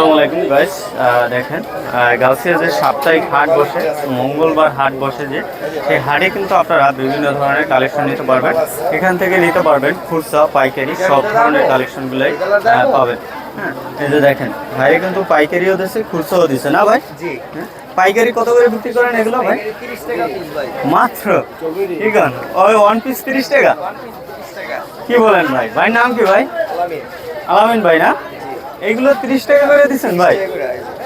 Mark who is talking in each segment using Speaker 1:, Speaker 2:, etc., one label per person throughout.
Speaker 1: আসসালামু আলাইকুম গাইস দেখেন গাউসিয়া যে সাপ্তাহিক হাট বসে মঙ্গলবার হাট বসে যে সেই হাটে কিন্তু আপনারা বিভিন্ন ধরনের কালেকশন নিতে পারবেন। এখান থেকে নিতে পারবেন খুচরা পাইকারি সব ধরনের কালেকশনগুলোই পাবেন। হ্যাঁ এই যে দেখেন ভাই কিন্তু পাইকারিও দিচ্ছে খুচরাও দিচ্ছে না ভাই?
Speaker 2: জি।
Speaker 1: হ্যাঁ? পাইকারি কত করে বিক্রি করেন এগুলো ভাই? মাত্র? ঠিক আছে ওই ওয়ান পিস তিরিশ টাকা? কি বলেন ভাই? ভাই নাম কি ভাই? আলামিন ভাই না? এগুলো তিরিশ টাকা করে দিচ্ছেন ভাই?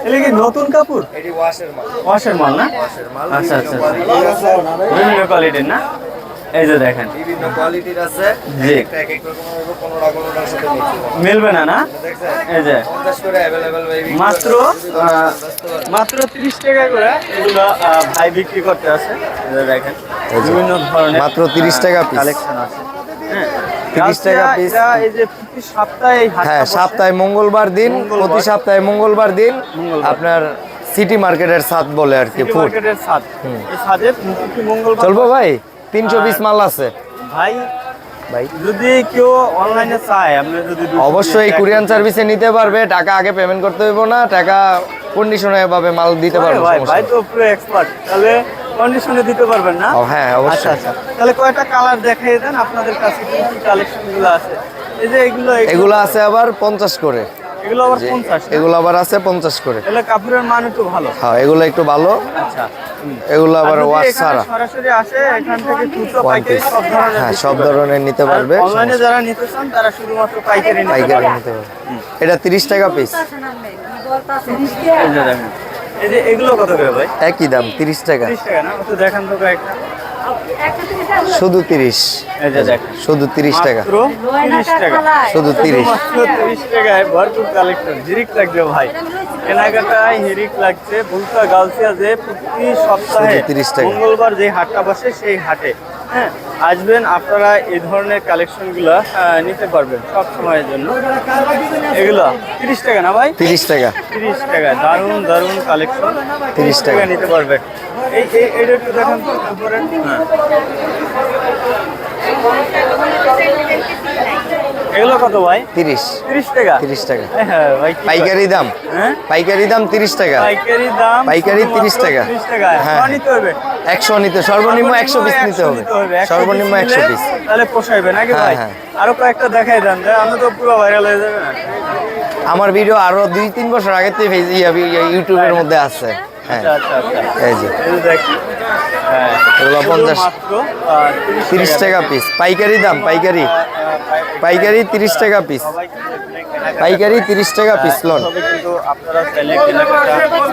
Speaker 1: এগুলো কি নতুন কাপড়?
Speaker 2: এটি ওয়াশের মাল।
Speaker 1: ওয়াশের মাল না?
Speaker 2: ওয়াশের মাল।
Speaker 1: আচ্ছা আচ্ছা আচ্ছা। বিভিন্ন কোয়ালিটির না? এই যে দেখেন।
Speaker 2: বিভিন্ন কোয়ালিটির আছে।
Speaker 1: জি।
Speaker 2: একটা এক এক রকম হবে কোনোটা কোনোটার সাথে মিক্স
Speaker 1: মিলবে না না? এই যে।
Speaker 2: পঞ্চাশ করে অ্যাভেলেবেল ভাই
Speaker 1: মাত্র। মাত্র তিরিশ টাকা করে এগুলো ভাই বিক্রি করতে আছে এই যে দেখেন। বিভিন্ন ধরনের
Speaker 3: মাত্র 30 টাকা piece।
Speaker 1: কালেকশন আছে। হ্যাঁ
Speaker 3: 30 টাকা piece।
Speaker 1: এটা এই যে প্রতি সপ্তাহে এই হাটটা
Speaker 3: হ্যাঁ সপ্তাহে মঙ্গলবার দিন প্রতি সপ্তাহে মঙ্গলবার দিন আপনার সিটি মার্কেটের সাত বলে আর কি ফুড চলবো ভাই তিনশো পিস মাল আছে।
Speaker 1: ভাই
Speaker 3: ভাই।
Speaker 1: যদি কেউ অনলাইনে চায় আপনি যদি
Speaker 3: অবশ্যই কুরিয়ান সার্ভিসে নিতে পারবে টাকা আগে পেমেন্ট করতে হইব না টাকা কন্ডিশনে ভাবে মাল দিতে পারবে
Speaker 1: ভাই
Speaker 3: সমস্যা
Speaker 1: ভাই
Speaker 3: নেই।
Speaker 1: তো পুরো এক্সপার্ট তাহলে কন্ডিশনে দিতে পারবেন না।
Speaker 3: হ্যাঁ
Speaker 1: আচ্ছা
Speaker 3: অবশ্যই।
Speaker 1: আচ্ছা। তাহলে কয়টা কালার দেখাই দেন? আপনাদের কাছে কি কি কালেকশনগুলো আছে। এই যে এগুলো
Speaker 3: এগুলো আছে আবার পঞ্চাশ করে।
Speaker 1: এগুলো আবার
Speaker 3: এগুলো আবার আছে পঞ্চাশ করে।
Speaker 1: এগুলো কাপড়ের মান একটু ভালো।
Speaker 3: হ্যাঁ এগুলো একটু ভালো।
Speaker 1: আচ্ছা।
Speaker 3: এগুলো আবার ওয়াশ ছাড়া।
Speaker 1: সরাসরি আসে এখান থেকে খুচরো পাইকারি সব ধরনের
Speaker 3: হ্যাঁ সব ধরনের নিতে পারবে।
Speaker 1: অনলাইনে যারা নিতে চান তারা শুধুমাত্র পাইকারি পারবে।
Speaker 3: নিতে পারবে। এটা তিরিশ টাকা পিস
Speaker 1: এগুলো কত করে ভাই?
Speaker 3: একই দাম তিরিশ টাকা।
Speaker 1: তিরিশ টাকা না? তো দেখান তো কয়েকটা।
Speaker 3: শুধু তিরিশ। শুধু তিরিশ টাকা।
Speaker 1: তিরিশ
Speaker 3: শুধু তিরিশ
Speaker 1: তিরিশ। টাকায় ভরপুর কালেকশন হিরিক লাগবে ভাই। কেনাকাটায় হিরিক লাগছে। বুলতা গাউসিয়া যে প্রতি সপ্তাহে
Speaker 3: 30 টাকা।
Speaker 1: মঙ্গলবার যে হাটটা বসে সেই হাটে। হ্যাঁ? আসবেন আপনারা এই ধরনের কালেকশনগুলো নিতে পারবেন সব সময়ের জন্য। এগুলো তিরিশ টাকা না ভাই?
Speaker 3: তিরিশ টাকা।
Speaker 1: তিরিশ টাকা দারুণ দারুণ কালেকশন
Speaker 3: 30 টাকা।
Speaker 1: নিতে পারবেন। এই একটু দেখান তো হ্যাঁ। এগুলো কত ভাই?
Speaker 3: তিরিশ।
Speaker 1: তিরিশ টাকা?
Speaker 3: তিরিশ টাকা।
Speaker 1: হ্যাঁ ভাই
Speaker 3: পাইকারি দাম।
Speaker 1: হ্যাঁ?
Speaker 3: পাইকারি দাম তিরিশ টাকা।
Speaker 1: পাইকারি দাম
Speaker 3: পাইকারি 30 টাকা।
Speaker 1: 30 টাকা।
Speaker 3: হ্যাঁ।
Speaker 1: হ্যাঁ। নিতে হবে।
Speaker 3: একশো নিতে সর্বনিম্ন একশো পিস নিতে হবে। সর্বনিম্ন
Speaker 1: piece
Speaker 3: একশো
Speaker 1: নিলে
Speaker 3: পিস।
Speaker 1: তাহলে পোষাইবে নাকি
Speaker 3: হ্যাঁ,
Speaker 1: ভাই?
Speaker 3: হ্যাঁ।
Speaker 1: আরও কয়েকটা দেখাই দেন। তো পুরো ভাইরাল হয়ে যাবে।
Speaker 3: আমার ভিডিও আরও দুই তিন বছর আগে থেকে ইউটিউবের মধ্যে আছে। হ্যাঁ। এই যে।
Speaker 1: হ্যাঁ।
Speaker 3: এগুলো 50 তিরিশ টাকা পিস পাইকারি দাম পাইকারি। পাইকারি। তিরিশ টাকা পিস পাইকারি তিরিশ টাকা পিস লন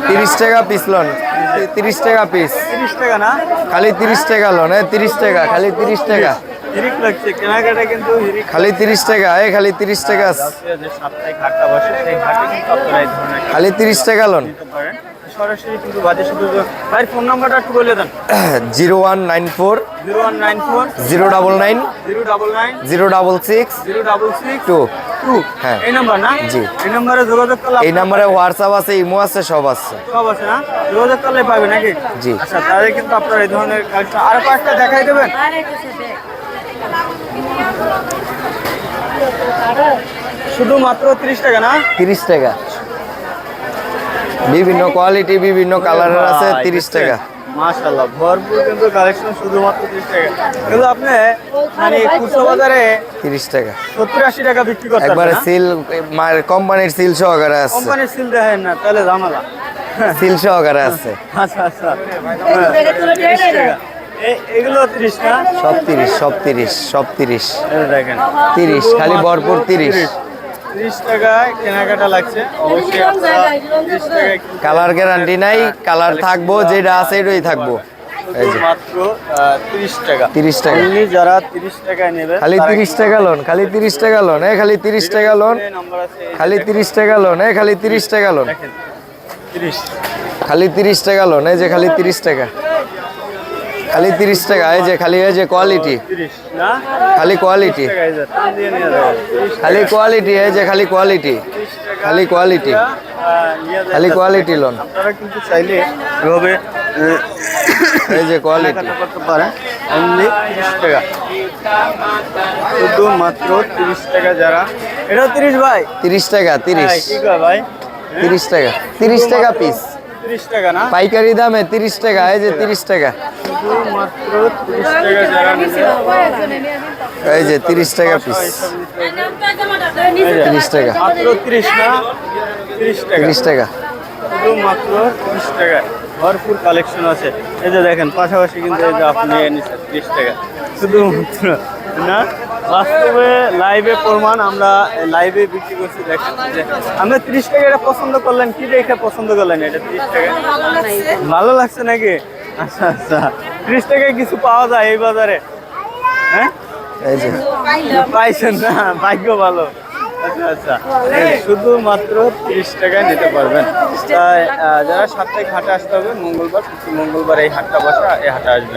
Speaker 3: তিরিশ টাকা পিস লন তিরিশ টাকা পিস
Speaker 1: তিরিশ টাকা না?
Speaker 3: খালি তিরিশ টাকা লন হ্যাঁ তিরিশ টাকা খালি তিরিশ টাকা। খালি তিরিশ টাকা এ খালি তিরিশ টাকা। খালি তিরিশ টাকা লন
Speaker 1: সরাসরি কিন্তু বাজে শুধু ভাই ফোন নাম্বারটা একটু বলে দেন।
Speaker 3: Zero one nine four
Speaker 1: zero one nine four
Speaker 3: zero double nine
Speaker 1: zero double nine
Speaker 3: zero double six
Speaker 1: zero double six
Speaker 3: two.
Speaker 1: Two.
Speaker 3: হ্যাঁ।
Speaker 1: এই নাম্বার না?
Speaker 3: জি।
Speaker 1: এই নাম্বারে যোগাযোগ করলে
Speaker 3: এই নাম্বারে হোয়াটসঅ্যাপ আছে ইমো আছে সব আছে।
Speaker 1: সব আছে না? যোগাযোগ করলে পাবে নাকি?
Speaker 3: জি।
Speaker 1: আচ্ছা তাহলে কিন্তু আপনারা এই ধরনের আরও দেখাই দেবেন। শুধু মাত্র তিরিশ টাকা না?
Speaker 3: তিরিশ টাকা। বিভিন্ন কোয়ালিটি বিভিন্ন কালারের আছে তিরিশ? টাকা।
Speaker 1: মাশাআল্লাহ ভরপুর কিন্তু কালেকশন শুধুমাত্র 30 টাকা। কিন্তু আপনি মানে খুচরো বাজারে
Speaker 3: তিরিশ টাকা।
Speaker 1: 70 80 টাকা বিক্রি করতে
Speaker 3: একবারে সিল কোম্পানির সিল সহকারে আছে।
Speaker 1: কোম্পানির সিল দেখেন না তাহলে ঝামেলা।
Speaker 3: সিল সহকারে আছে।
Speaker 1: আচ্ছা আচ্ছা। 30 টাকা। এ- এগুলো 30 না?
Speaker 3: সব তিরিশ সব তিরিশ সব তিরিশ।
Speaker 1: দেখেন।
Speaker 3: তিরিশ খালি ভরপুর তিরিশ।
Speaker 1: 30 টাকায় কেনাকাটা লাগছে। অবশ্যই আপনারা 30 টাকায়
Speaker 3: কালার গ্যারান্টি নাই কালার থাকব যেটা আছে এটাই থাকব।
Speaker 1: মাত্র তিরিশ টাকা।
Speaker 3: 30 টাকা।
Speaker 1: Only যারা তিরিশ টাকায় নেবে
Speaker 3: খালি তিরিশ টাকা লোন খালি তিরিশ টাকা লোন খালি তিরিশ টাকা লোন খালি তিরিশ টাকা লোন খালি তিরিশ টাকা লোন খালি তিরিশ টাকা লোন এই যে খালি তিরিশ টাকা। খালি তিরিশ টাকা এই যে খালি এই যে কোয়ালিটি খালি কোয়ালিটি
Speaker 1: টাকা এই যে, টান দিয়ে নিয়ে যাবে। 30
Speaker 3: খালি কোয়ালিটি এই যে খালি কোয়ালিটি খালি কোয়ালিটি। খালি কোয়ালিটি লোন
Speaker 1: আপনারা কিন্তু চাইলে এভাবে
Speaker 3: এই যে কোয়ালিটি
Speaker 1: করতে পারেন। অনলি তিরিশ টাকা। শুধু মাত্র তিরিশ টাকা যারা এটাও তিরিশ ভাই?
Speaker 3: তিরিশ টাকা তিরিশ।
Speaker 1: হ্যাঁ, ভাই।
Speaker 3: তিরিশ টাকা তিরিশ টাকা পিস পাইকারি দামে তিরিশ টাকা এই যে তিরিশ টাকা। এই যে তিরিশ টাকা পিস তিরিশ টাকা।
Speaker 1: মাত্র তিরিশ টাকা। মাত্র তিরিশ টাকা। ভরপুর কালেকশন আছে। এই যে দেখেন পাশাপাশি কিন্তু এই যে আপনি নিচ্ছেন তিরিশ টাকা। শুধুমাত্র না? বাস্তবে লাইভে প্রমাণ আমরা লাইভে বিক্রি করছি দেখেন যে আমরা তিরিশ টাকা এটা পছন্দ করলেন কি দেখে পছন্দ করলেন এটা তিরিশ টাকা? ভালো লাগছে নাকি? আচ্ছা আচ্ছা। তিরিশ টাকায় কিছু পাওয়া যায় এই বাজারে? হ্যাঁ? পাইছেন না ভাগ্য ভালো। আচ্ছা আচ্ছা। শুধুমাত্র তিরিশ টাকায় নিতে পারবেন। যারা সাপ্তাহিক হাটে আসতে হবে মঙ্গলবার মঙ্গলবার এই হাটটা বসা এই হাটে আসবেন।